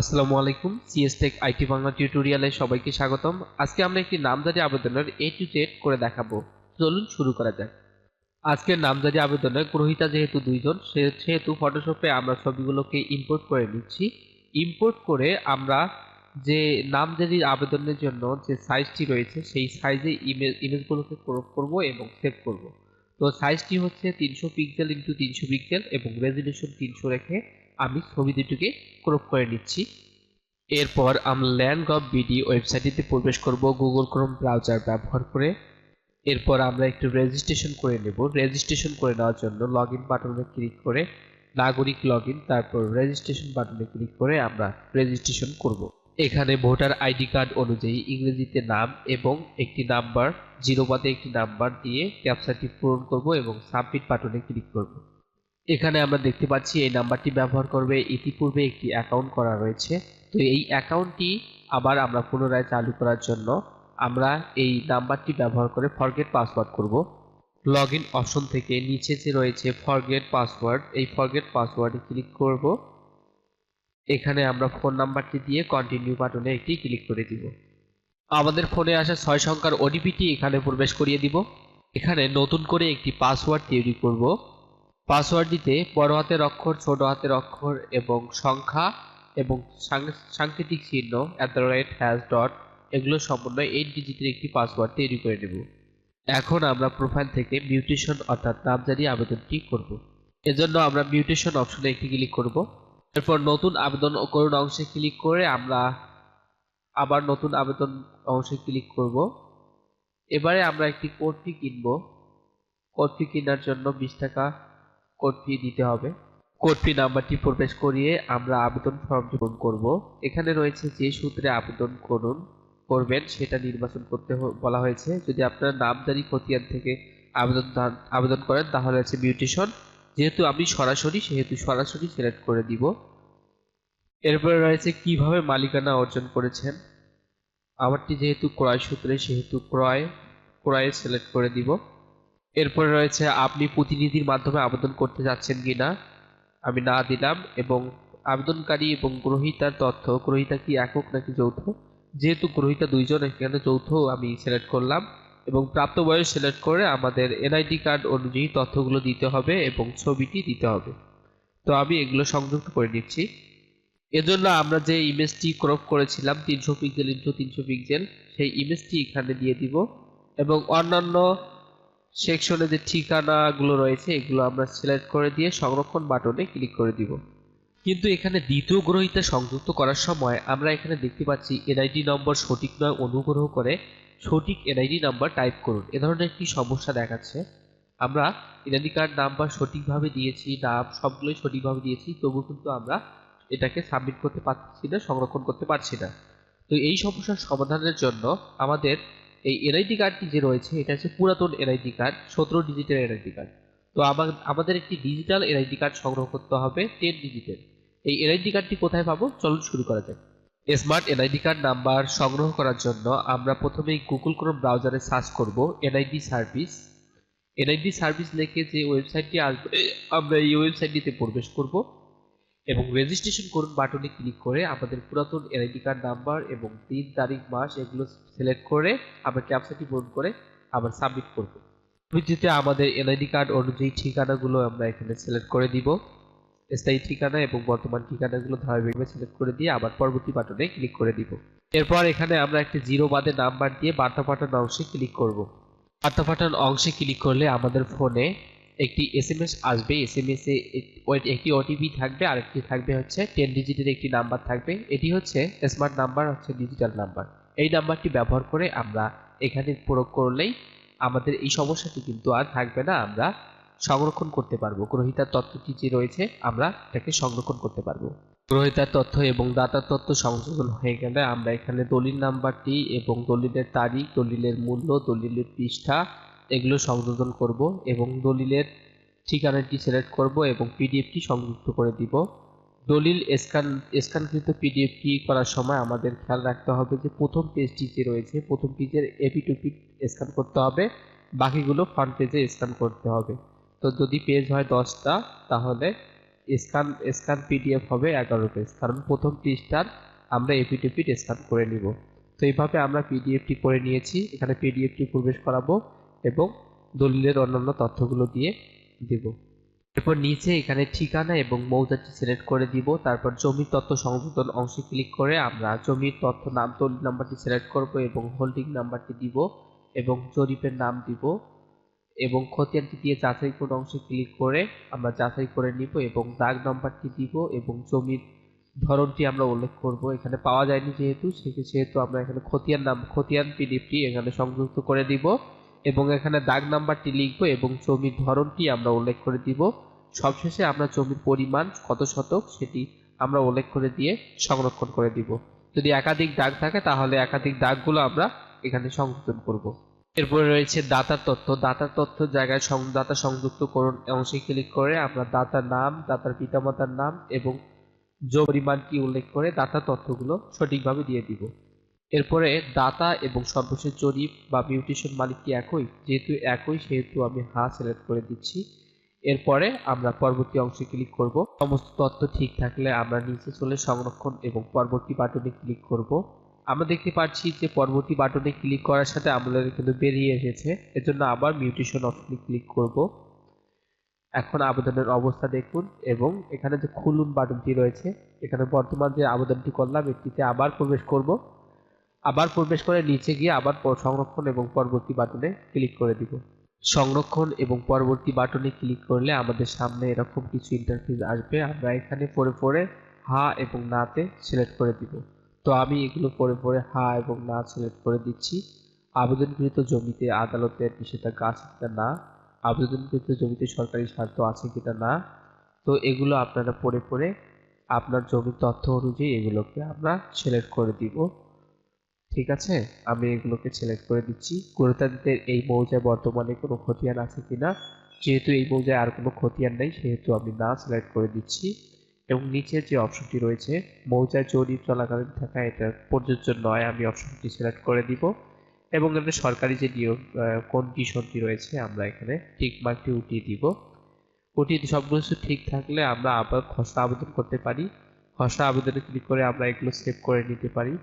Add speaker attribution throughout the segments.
Speaker 1: আসসালামু আলাইকুম CS take IT Bangla টিউটোরিয়ালে সবাইকে স্বাগতম। আজকে আমরা একটি নামজারি আবেদনের এ টু জেড করে দেখাবো। চলুন শুরু করা যাক। আজকের নামজারি আবেদনের গ্রহীতা যেহেতু দুইজন সেহেতু ফটোশপে আমরা ছবিগুলোকে ইম্পোর্ট করে নিচ্ছি। ইম্পোর্ট করে আমরা যে নামজারির আবেদনের জন্য যে সাইজটি রয়েছে, সেই সাইজে ইমেজ ইমেজগুলোকে ক্রপ করব এবং সেভ করব। তো সাইজটি হচ্ছে তিনশো পিক্সেল ইন্টু তিনশো পিক্সেল এবং রেজলিউশন তিনশো রেখে আমি ছবি দুটিকে ক্রপ করে নিচ্ছি। এরপর আমরা ল্যান্ড গভ বিডি ওয়েবসাইটটিতে প্রবেশ করব, গুগল ক্রোম ব্রাউজার ব্যবহার করে। এরপর আমরা একটু রেজিস্ট্রেশন করে নেব। রেজিস্ট্রেশন করে নেওয়ার জন্য লগ ইন বাটনে ক্লিক করে নাগরিক লগ ইন তারপর রেজিস্ট্রেশন বাটনে ক্লিক করে আমরা রেজিস্ট্রেশন করব। এখানে ভোটার আইডি কার্ড অনুযায়ী ইংরেজিতে নাম এবং একটি নাম্বার জিরো বাদে একটি নাম্বার দিয়ে ক্যাপচারটি পূরণ করব এবং সাবমিট বাটনে ক্লিক করব। এখানে আমরা দেখতে পাচ্ছি এই নাম্বারটি ব্যবহার করবে ইতিপূর্বে একটি অ্যাকাউন্ট করা রয়েছে। তো এই অ্যাকাউন্টটি আবার আমরা পুনরায় চালু করার জন্য আমরা এই নাম্বারটি ব্যবহার করে ফরগেট পাসওয়ার্ড করব। লগ ইন অপশন থেকে নিচে যে রয়েছে ফরগেট পাসওয়ার্ড এই ফরগেট পাসওয়ার্ডে ক্লিক করব। এখানে আমরা ফোন নাম্বারটি দিয়ে কন্টিনিউ বাটনে একটি ক্লিক করে দিব। আমাদের ফোনে আসা ছয় সংখ্যার ওটিপিটি এখানে প্রবেশ করিয়ে দিব। এখানে নতুন করে একটি পাসওয়ার্ড তৈরি করব। পাসওয়ার্ড দিতে বড় হাতের অক্ষর, ছোট হাতের অক্ষর এবং সংখ্যা এবং সাংকেতিক চিহ্ন at the rate hash dot এগুলো সমন্বয়ে এইট ডিজিটের একটি পাসওয়ার্ড তৈরি করে নেব। এখন আমরা প্রোফাইল থেকে মিউটেশন অর্থাৎ নামজারি আবেদনটি করব। এজন্য আমরা মিউটেশন অপশনে একটি ক্লিক করব। এরপর নতুন আবেদন করুন অংশে ক্লিক করে আমরা আবার নতুন আবেদন অংশে ক্লিক করব। এবারে আমরা একটি কোড ফি কিনব। কোড ফি কেনার জন্য বিশ টাকা কোড ফি দিতে হবে। কোড ফি নাম্বারটি প্রবেশ করিয়ে আমরা আবেদন ফর্ম পূরণ করব। এখানে রয়েছে যে সূত্রে আবেদন করুন, করবেন সেটা নির্বাচন করতে বলা হয়েছে। যদি আপনার নামদারি খতিয়ান থেকে আবেদন দান- আবেদন করেন তাহলে আছে মিউটেশন যেহেতু আমি সরাসরি, সেহেতু সরাসরি সিলেক্ট করে দিব। এরপরে রয়েছে কীভাবে মালিকানা অর্জন করেছেন। আমারটি যেহেতু ক্রয় সূত্রে, সেহেতু ক্রয়, ক্রয়ে সিলেক্ট করে দিব। এরপরে রয়েছে, আপনি প্রতিনিধির মাধ্যমে আবেদন করতে যাচ্ছেন কিনা? আমি না দিলাম এবং আবেদনকারী এবং গ্রহীতার তথ্য, গ্রহীতা কি একক নাকি যৌথ? যেহেতু গ্রহীতা দুইজন, এখানে যৌথ আমি সিলেক্ট করলাম এবং প্রাপ্তবয়স সিলেক্ট করে আমাদের এনআইডি কার্ড অনুযায়ী তথ্যগুলো দিতে হবে এবং ছবিটি দিতে হবে। তো আমি এগুলো সংযুক্ত করে নিচ্ছি। এজন্য আমরা যে ইমেজটি ক্রপ করেছিলাম, তিনশো পিক্সেল ইন্টু তিনশো পিক্সেল সেই ইমেজটি এখানে দিয়ে দিব এবং অন্যান্য সেকশনে যে ঠিকানাগুলো রয়েছে, এগুলো আমরা সিলেক্ট করে দিয়ে সংরক্ষণ বাটনে ক্লিক করে দিব। কিন্তু এখানে দ্বিতীয় গ্রহীতা সংযুক্ত করার সময় আমরা এখানে দেখতে পাচ্ছি এনআইডি নম্বর সঠিক নয় অনুগ্রহ করে সঠিক এনআইডি নাম্বার টাইপ করুন। এ ধরনের একটি সমস্যা দেখাচ্ছে? আমরা এনআইডি কার্ড নাম্বার সঠিকভাবে দিয়েছি, নাম সবগুলোই সঠিকভাবে দিয়েছি, তবু কিন্তু আমরা এটাকে সাবমিট করতে পারছি না, সংরক্ষণ করতে পারছি না। তো এই সমস্যার সমাধানের জন্য আমাদের এই এনআইডি কার্ডটি যে রয়েছে, এটা হচ্ছে পুরাতন এনআইডি কার্ড সতেরো ডিজিটের এনআইডি কার্ড তো আমা- আমাদের একটি ডিজিটাল এনআইডি কার্ড সংগ্রহ করতে হবে টেন ডিজিটের এই এনআইডি কার্ডটি কোথায় পাবো? চলুন শুরু করা যাক। স্মার্ট এনআইডি কার্ড নাম্বার সংগ্রহ করার জন্য আমরা প্রথমেই গুগল ক্রোম ব্রাউজারে সার্চ করব এনআইডি সার্ভিস এনআইডি সার্ভিস লিখে যে ওয়েবসাইটটি আসবে আমরা এই ওয়েবসাইটটিতে প্রবেশ করব। এবং রেজিস্ট্রেশন করুন বাটনে ক্লিক করে আমাদের পুরাতন এনআইডি কার্ড নাম্বার এবং দিন তারিখ, মাস এগুলো সিলেক্ট করে আমরা ক্যাপসাটি পূরণ করে আবার সাবমিট করব। ভিত্তিতে আমাদের এনআইডি কার্ড অনুযায়ী ঠিকানাগুলো আমরা এখানে সিলেক্ট করে দিব। স্থায়ী ঠিকানা এবং বর্তমান ঠিকানাগুলো ধারাবাহিকভাবে সিলেক্ট করে দিয়ে আবার পরবর্তী বাটনে ক্লিক করে দিব। এরপর এখানে আমরা একটি জিরো বাদে নাম্বার দিয়ে বার্তা পাঠানো অংশে ক্লিক করব। বার্তা পাঠানো অংশে ক্লিক করলে আমাদের ফোনে একটি এসএমএস আসবে এসএমএস এ এক- ওই- একটি ওটিপি থাকবে আর একটি থাকবে হচ্ছে টেন ডিজিটের একটি নাম্বার থাকবে। এটি হচ্ছে স্মার্ট নাম্বার হচ্ছে ডিজিটাল নাম্বার এই নাম্বারটি ব্যবহার করে আমরা এখানে প্রয়োগ করলেই আমাদের এই সমস্যাটি কিন্তু আর থাকবে না, আমরা সংরক্ষণ করতে পারব। গ্রহীতার তথ্যটি যে রয়েছে, আমরা এটাকে সংরক্ষণ করতে পারব। গ্রহিতার তথ্য এবং দাতার তথ্য সংযোজন হয়ে গেলে আমরা এখানে দলিল নাম্বারটি এবং দলিলের তারিখ, দলিলের মূল্য, দলিলের পৃষ্ঠা এগুলো সংযোজন করব এবং দলিলের ঠিকানাটি সিলেক্ট করব এবং পিডিএফটি সংযুক্ত করে দিব। দলিল স্ক্যান স্ক্যানকৃত পিডিএফটি করার সময় আমাদের খেয়াল রাখতে হবে যে প্রথম পেজটি যে রয়েছে, প্রথম পেজের এপি টু পিট স্ক্যান করতে হবে, বাকিগুলো ফ্রন্ট পেজে স্ক্যান করতে হবে। তো যদি পেজ হয় দশটা, তাহলে স্ক্যান স্ক্যান পিডিএফ হবে এগারো পেজ কারণ প্রথম পৃষ্ঠার আমরা এপিটিপিট স্ক্যান করে নিব। তো এইভাবে আমরা পিডিএফটি করে নিয়েছি, এখানে পিডিএফটি প্রবেশ করাবো। এবং দলিলের অন্যান্য তথ্যগুলো দিয়ে দিব। এরপর নিচে এখানে ঠিকানা এবং মৌজাটি সিলেক্ট করে দিব। তারপর জমির তথ্য সংশোধন অংশে ক্লিক করে আমরা জমির তথ্য নাম, দলিল নাম্বারটি সিলেক্ট করব এবং হোল্ডিং নাম্বারটি দিব এবং জরিপের নাম দিব এবং খতিয়ানটি দিয়ে যাচাই কোন অংশে ক্লিক করে আমরা যাচাই করে নিব এবং দাগ নাম্বারটি দিব এবং জমির ধরনটি আমরা উল্লেখ করব। এখানে পাওয়া যায়নি যেহেতু, সেহেতু আমরা এখানে খতিয়ান নাম খতিয়ান পিডিএফটি এখানে সংযুক্ত করে দিব। এবং এখানে দাগ নাম্বারটি লিখব এবং জমির ধরনটি আমরা উল্লেখ করে দিব। সবশেষে আমরা জমির পরিমাণ কত শতক সেটি আমরা উল্লেখ করে দিয়ে সংরক্ষণ করে দিব। যদি একাধিক দাগ থাকে তাহলে একাধিক দাগগুলো আমরা এখানে সংযোজন করব। এরপরে রয়েছে দাতার তথ্য। দাতার তথ্য জায়গায় দাতা সংযুক্ত করুন অংশে ক্লিক করে আমরা দাতার নাম, দাতার পিতামাতার নাম এবং জমি পরিমাণটি উল্লেখ করে দাতা তথ্যগুলো সঠিকভাবে দিয়ে দিব। এরপরে দাতা এবং সর্বশেষ জরিপ বা মিউটেশন মালিক কি একই? যেহেতু একই, সেহেতু আমি হা সিলেক্ট করে দিচ্ছি। এরপরে আমরা পরবর্তী অংশে ক্লিক করব। সমস্ত তথ্য ঠিক থাকলে আমরা নিচে চলে সংরক্ষণ এবং পরবর্তী বাটনে ক্লিক করব। আমরা দেখতে পাচ্ছি যে পরবর্তী বাটনে ক্লিক করার সাথে আমাদের কিন্তু বেরিয়ে এসেছে। এজন্য আবার মিউটেশন অপশনে ক্লিক করব। এখন আবেদনের অবস্থা দেখুন এবং এখানে যে খুলুন বাটনটি রয়েছে, এখানে বর্তমান যে আবেদনটি করলাম, এটিতে আবার প্রবেশ করব। আবার প্রবেশ করে নিচে গিয়ে আবার সংরক্ষণ এবং পরবর্তী বাটনে ক্লিক করে দিব। সংরক্ষণ এবং পরবর্তী বাটনে ক্লিক করলে আমাদের সামনে এরকম কিছু ইন্টারফেস আসবে। আমরা এখানে পরে পরে হা এবং নাতে সিলেক্ট করে দিব। তো আমি এগুলো পরে পরে হা এবং না সিলেক্ট করে দিচ্ছি। আবেদনকৃত জমিতে আদালতের নিষেধাজ্ঞা আছে কিনা না? আবেদনকৃত জমিতে সরকারি স্বার্থ আছে কিনা না? তো এগুলো আপনারা পরে পরে আপনার জমির তথ্য অনুযায়ী এগুলোকে আমরা সিলেক্ট করে দিব। ঠিক আছে? আমি এগুলোকে সিলেক্ট করে দিচ্ছি। গুরুতান্ত্রের এই মৌজায় বর্তমানে কোনো খতিয়ান আছে কিনা? যেহেতু এই মৌজায় আর কোনো খতিয়ান নেই, সেহেতু আমি না সিলেক্ট করে দিচ্ছি। এবং নিচের যে অপশনটি রয়েছে, মৌজায় জরিপ চলাকালীন থাকা, এটা প্রযোজ্য নয়, আমি অপশনটি সিলেক্ট করে দিব। এবং এখানে সরকারি যে নিয়ম কন্ডিশনটি রয়েছে, আমরা এখানে টিক মার্কটি উঠিয়ে দিব। উঠিয়ে সব কিছু ঠিক থাকলে আমরা আবার খসড়া আবেদন করতে পারি। খসড়া আবেদনে ক্লিক করে আমরা এগুলো সেভ করে নিতে পারি।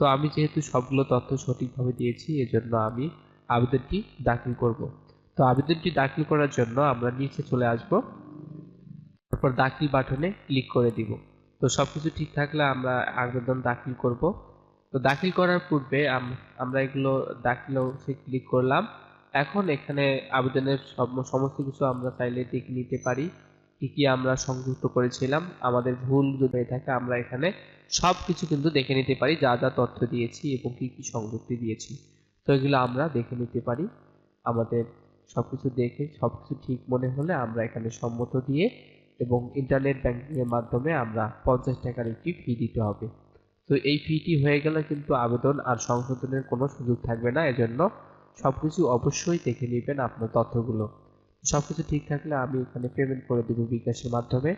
Speaker 1: তো আমি যেহেতু সবগুলো তথ্য সঠিকভাবে দিয়েছি, এজন্য আমি আবেদনটি দাখিল করব। তো আবেদনটি দাখিল করার জন্য আমরা নিচে চলে আসব। তারপর দাখিল বাটনে ক্লিক করে দিব। তো সবকিছু ঠিক থাকলে আমরা আবেদন দাখিল করব। তো দাখিল করার পূর্বে আমরা এগুলো দাখিল অংশে ক্লিক করলাম। এখন এখানে আবেদনের সমস্ত কিছু আমরা চাইলে দেখে নিতে পারি। কি কি আমরা সংযুক্ত করেছিলাম, আমাদের ভুল যদি হয়ে থাকে আমরা এখানে সব কিছু কিন্তু দেখে নিতে পারি, যা যা তথ্য দিয়েছি এবং কি কি সংযুক্তি দিয়েছি। তো এগুলো আমরা দেখে নিতে পারি। আমাদের সব কিছু দেখে সব কিছু ঠিক মনে হলে আমরা এখানে সম্মত দিয়ে এবং ইন্টারনেট ব্যাংকিংয়ের মাধ্যমে আমরা পঞ্চাশ টাকার একটি ফি দিতে হবে। তো এই ফিটি হয়ে গেলে কিন্তু আবেদন আর সংশোধনের কোনো সুযোগ থাকবে না। এজন্য সবকিছু অবশ্যই দেখে নেবেন আপনার তথ্যগুলো। সবকিছু ঠিক থাকলে আমি এখানে পেমেন্ট করে দেবো বিকাশের মাধ্যমে।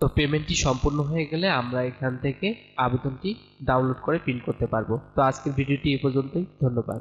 Speaker 1: তো পেমেন্টটি সম্পূর্ণ হয়ে গেলে আমরা এখান থেকে আবেদনটি ডাউনলোড করে প্রিন্ট করতে পারব। তো আজকের ভিডিওটি এ পর্যন্তই। ধন্যবাদ।